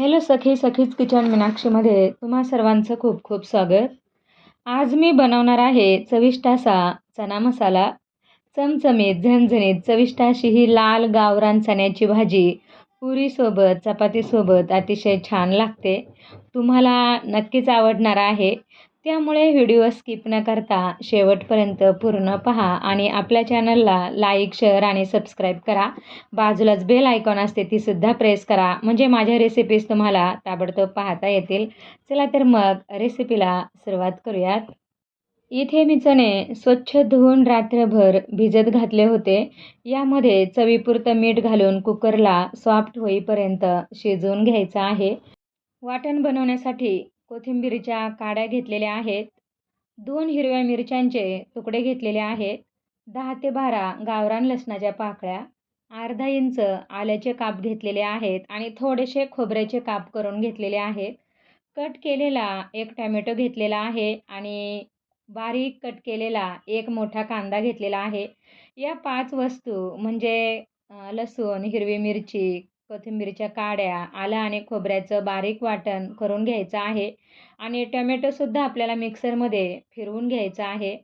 Hello सखी सखीच kitchen मीनाक्षीमध्ये तुम्हा सर्वांचं खूप खूप स्वागत. आज मी बनवणार आहे चविष्ट असा चना मसाला. चमचमीत झणझणीत चविष्ट अशी ही लाल गावरान चण्याची भाजी पुरीसोबत चपातीसोबत अतिशय छान लागते. तुम्हाला नक्कीच आवडणार आहे. त्यामुळे व्हिडिओ स्किप न करता शेवटपर्यंत पूर्ण पहा आणि आपल्या चॅनलला लाईक शेअर आणि सबस्क्राईब करा. बाजूलाच बेल आयकॉन असते तीसुद्धा प्रेस करा. म्हणजे माझ्या रेसिपीज तुम्हाला ताबडतोब पाहता येतील. चला तर मग रेसिपीला सुरुवात करूयात. इथे मी चणे स्वच्छ धुवून रात्रभर भिजत घातले होते. यामध्ये चवीपुरतं मीठ घालून कुकरला सॉफ्ट होईपर्यंत शिजवून घ्यायचं आहे. वाटण बनवण्यासाठी कोथिंबीरीच्या काड्या घेतलेल्या आहेत. दोन हिरव्या मिरच्यांचे तुकडे घेतलेले आहेत. दहा ते बारा गावरान लसणाच्या पाकळ्या अर्धा इंच आल्याचे काप घेतलेले आहेत आणि थोडेसे खोबऱ्याचे काप करून घेतलेले आहेत. कट केलेला एक टॅमॅटो घेतलेला आहे आणि बारीक कट केलेला एक मोठा कांदा घेतलेला आहे. या पाच वस्तू म्हणजे लसूण हिरवी मिरची कोथिंबीरच्या काड्या आलं आणि खोबऱ्याचं बारीक वाटण करून घ्यायचं आहे. आणि टमॅटोसुद्धा आपल्याला मिक्सरमध्ये फिरवून घ्यायचं आहे.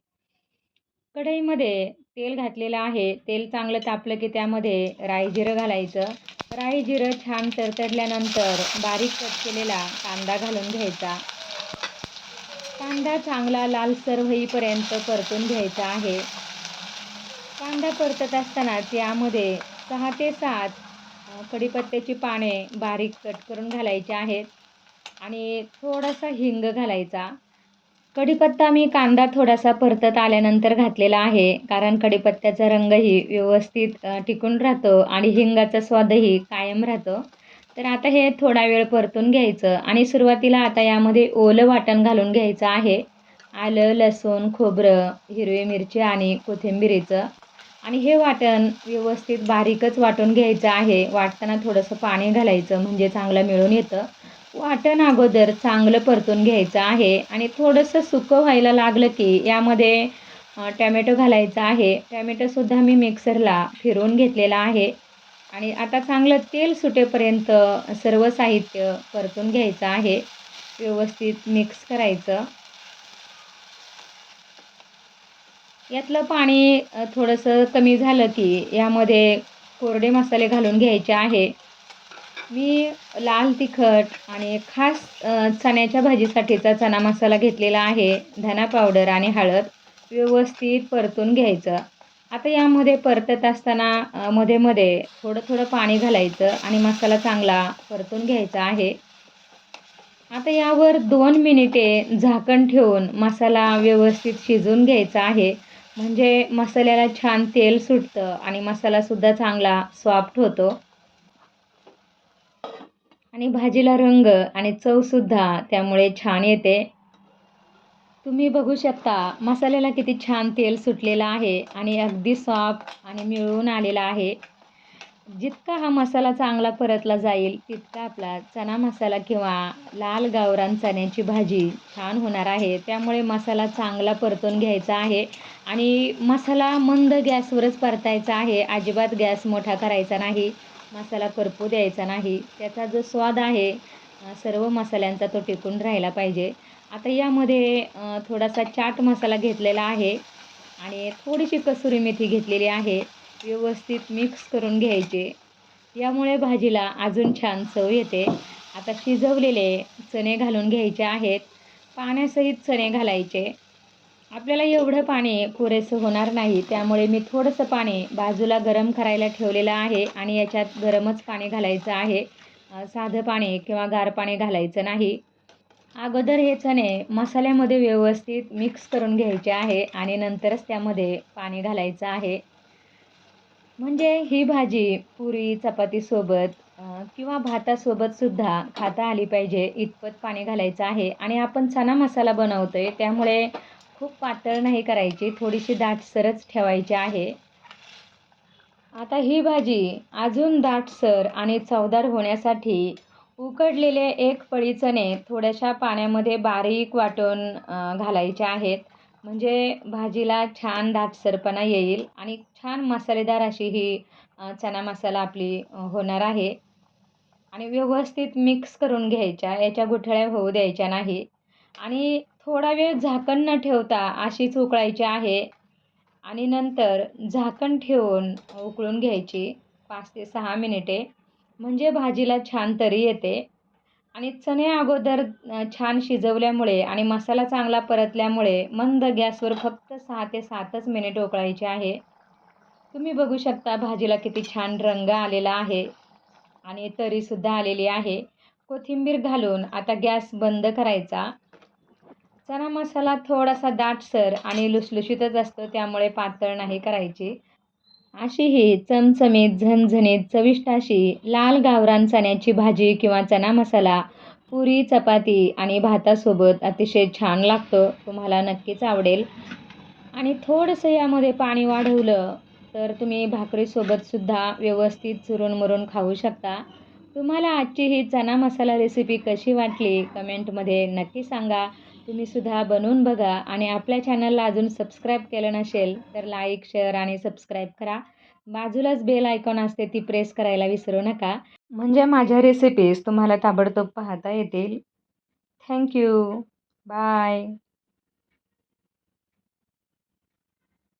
कढईमध्ये तेल घातलेलं आहे. तेल चांगलं तापलं की त्यामध्ये राई जिरं घालायचं. राई जिरं छान तरतडल्यानंतर बारीक कट केलेला कांदा घालून घ्यायचा. कांदा चांगला लालसर होईपर्यंत परतून घ्यायचा आहे. कांदा परतत असताना त्यामध्ये सहा ते सात कढीपत्त्याची पाने बारीक कट करून घालायची आहेत. आणि थोडासा हिंग घालायचा. कढीपत्ता मी कांदा थोडासा परतत आल्यानंतर घातलेला आहे. कारण कढीपत्त्याचा रंगही व्यवस्थित टिकून राहतो आणि हिंगाचा स्वादही कायम राहतो. तर आता हे थोडा वेळ परतून घ्यायचं आणि सुरुवातीला आता यामध्ये ओलं वाटण घालून घ्यायचं आहे. आलं लसूण खोबरं हिरवी मिरची आणि कोथिंबिरीचं. आणि हे वाटण व्यवस्थित बारीकच वाटून घ्यायचं आहे. वाटताना थोडंसं पाणी घालायचं म्हणजे चांगलं मिळून येतं. वाटण अगोदर चांगलं परतून घ्यायचं आहे. आणि थोडंसं सुकं व्हायला लागलं की यामध्ये टॅमॅटो घालायचा आहे. टॅमॅटोसुद्धा मी मिक्सरला फिरवून घेतलेला आहे. आणि आता चांगलं तेल सुटेपर्यंत सर्व साहित्य परतून घ्यायचं आहे. व्यवस्थित मिक्स करायचं. यातलं पाणी थोडंसं कमी झालं की यामध्ये कोरडे मसाले घालून घ्यायचे आहे. मी लाल तिखट आणि खास चण्याच्या भाजीसाठीचा चणा मसाला घेतलेला आहे. धना पावडर आणि हळद व्यवस्थित परतून घ्यायचं. आता यामध्ये परतत असताना मध्ये मध्ये थोडं थोडं पाणी घालायचं आणि मसाला चांगला परतून घ्यायचा आहे. आता यावर दोन मिनिटे झाकण ठेवून मसाला व्यवस्थित शिजवून घ्यायचा आहे. म्हणजे मसाल्याला छान तेल सुटतं आणि मसालासुद्धा चांगला सॉफ्ट होतो. आणि भाजीला रंग आणि चवसुद्धा त्यामुळे छान येते. तुम्ही बघू शकता मसाल्याला किती छान तेल सुटलेलं आहे आणि अगदी सॉफ्ट आणि मिळून आलेलं आहे. जितका हा मसाला चांगला परतला जाईल तितका आपला चना मसाला किंवा लाल गावरान चण्याची भाजी छान होणार आहे. त्यामुळे मसाला चांगला परतून घ्यायचा आहे आणि मसाला मंद गॅसवरच परतायचा आहे. अजिबात गॅस मोठा करायचा नाही. मसाला परपू द्यायचा नाही. त्याचा जो स्वाद आहे सर्व मसाल्यांचा तो टिकून राहिला पाहिजे. आता यामध्ये थोडासा चाट मसाला घेतलेला आहे आणि थोडीशी कसुरी मेथी घेतलेली आहे. व्यवस्थित मिक्स करून घ्यायचे. यामुळे भाजीला अजून छान चव येते. आता शिजवलेले चणे घालून घ्यायचे आहेत. पाण्यासहित चणे घालायचे. आपल्याला एवढं पाणी पुरेसं होणार नाही. त्यामुळे मी थोडंसं पाणी बाजूला गरम करायला ठेवलेलं आहे आणि याच्यात गरमच पाणी घालायचं आहे. साधं पाणी किंवा गार पाणी घालायचं नाही. अगोदर हे चणे मसाल्यामध्ये व्यवस्थित मिक्स करून घ्यायचे आहे आणि नंतरच त्यामध्ये पाणी घालायचं आहे. म्हणजे ही भाजी पुरी चपातीसोबत किंवा भातासोबतसुद्धा खाता आली पाहिजे. इतपत पाणी घालायचं आहे आणि आपण चना मसाला बनवतो आहे त्यामुळे खूप पातळ नाही करायची थोडीशी दाटसरच ठेवायची आहे. आता ही भाजी अजून दाटसर आणि चवदार होण्यासाठी उकडलेले एक पळी चणे थोड्याशा पाण्यामध्ये बारीक वाटून घालायचे आहेत. म्हणजे भाजीला छान दाटसरपणा येईल आणि छान मसालेदार अशी ही चना मसाला आपली होणार आहे. आणि व्यवस्थित मिक्स करून घ्यायच्या याच्या गुठळ्या होऊ द्यायच्या नाही. आणि थोडा वेळ झाकण न ठेवता अशीच उकळायची आहे. आणि नंतर झाकण ठेवून उकळून घ्यायची पाच ते सहा मिनिटे. म्हणजे भाजीला छान तरी येते. आणि चणे अगोदर छान शिजवल्यामुळे आणि मसाला चांगला परतल्यामुळे मंद गॅसवर फक्त सहा ते सातच मिनिट उकळायचे आहे. तुम्ही बघू शकता भाजीला किती छान रंग आलेला आहे आणि तरीसुद्धा आलेली आहे. कोथिंबीर घालून आता गॅस बंद करायचा. चणा मसाला थोडासा दाटसर आणि लुसलुशीतच असतो त्यामुळे पातळ नाही करायची. अशी ही चमचमीत झणझणीत चविष्ट अशी लाल गावरान चण्याची भाजी किंवा चना मसाला पुरी चपाती आणि भातासोबत अतिशय छान लागतो तुम्हाला नक्कीच आवडेल. आणि थोडंसं यामध्ये पाणी वाढवलं तर तुम्ही भाकरीसोबतसुद्धा व्यवस्थित चुरून मुरून खाऊ शकता. तुम्हाला आजची ही चना मसाला रेसिपी कशी वाटली? कमेंटमध्ये नक्की सांगा. तुम्हीसुद्धा बनवून बघा आणि आपल्या चॅनलला अजून सबस्क्राईब केलं नसेल तर लाईक शेअर आणि सबस्क्राईब करा. बाजूलाच बेल आयकॉन असते ती प्रेस करायला विसरू नका. म्हणजे माझ्या रेसिपीज तुम्हाला ताबडतोब पाहता येतील. Thank you bye